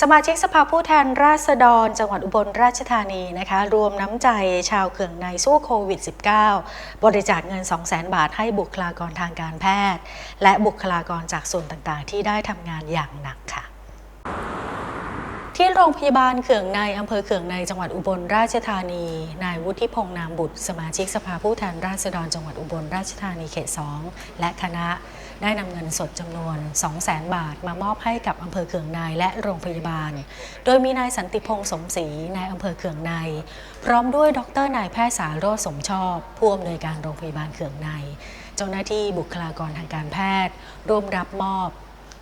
สมาชิกสภาผู้แทนราษฎร จังหวัดอุบลราชธานีนะคะรวมน้ำใจชาวเขื่องในสู้โควิด -19 บริจาคเงิน 200,000 บาทให้บุคลากรทางการแพทย์ และบุคลากรจากส่วนต่างๆ ที่ได้ทำงานอย่างหนักค่ะ ที่โรงพยาบาลเขื่องในอำเภอเขื่องในจังหวัดอุบลราชธานี นายวุฒิพงษ์นามบุตร สมาชิกสภาผู้แทนราษฎรจังหวัดอุบลราชธานีเขต 2 และคณะได้นำเงินสดจำนวน 200,000 บาท มามอบให้กับอำเภอเขื่องในและโรงพยาบาล โดยมีนายสันติพงษ์สมศรีนายอำเภอเขื่องใน พร้อมด้วยดรนายแพทย์สารโรสมชอบ ผู้อำนวยการโรงพยาบาลเขื่องใน เจ้าหน้าที่บุคลากรทางการแพทย์ ร่วมรับมอบ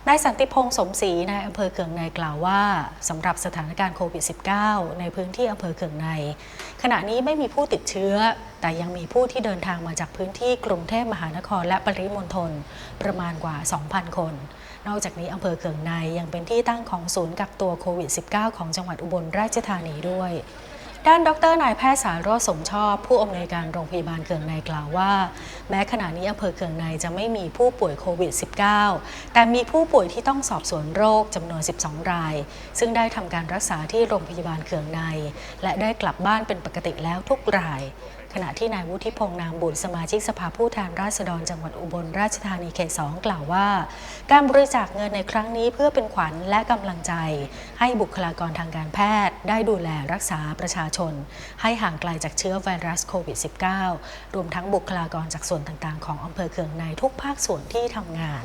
นายสันติพงษ์สมศรีนายอำเภอเขื่องในกล่าวว่าสำหรับสถานการณ์โควิด -19 ในพื้นที่อำเภอเขื่องใน ขณะนี้ไม่มีผู้ติดเชื้อ แต่ยังมีผู้ที่เดินทางมาจากพื้นที่กรุงเทพมหานครและปริมณฑลประมาณกว่า 2,000 คน นอกจากนี้อำเภอเขื่องในยังเป็นที่ตั้งของศูนย์กักตัวโควิด -19 ของจังหวัดอุบลราชธานีด้วยด้านดรนายแพทย์สารโรสมชอบ ผู้อำนวยการโรงพยาบาลเขื่องในกล่าวว่า แม้ขณะนี้อำเภอเขื่องในจะไม่มีผู้ป่วยโควิด -19 แต่มีผู้ป่วยที่ต้องสอบสวนโรคจำนวน 12 ราย ซึ่งได้ทำการรักษาที่โรงพยาบาลเขื่องใน และได้กลับบ้านเป็นปกติแล้วทุกรายขณะที่นายวุฒิพงษ์นามบุตรสมาชิกสภาผู้แทนราษฎรจังหวัดอุบลราชธานีเขต2กล่าวว่า การบริจาคเงินในครั้งนี้เพื่อเป็นขวัญและกำลังใจ ให้บุคลากรทางการแพทย์ ได้ดูแลรักษาประชาชน ให้ห่างไกลจากเชื้อไวรัสโควิด -19 รวมทั้งบุคลากรจากส่วน่วนต่างๆ ของอำเภอเขื่องในทุกภาคส่วนที่ทำงาน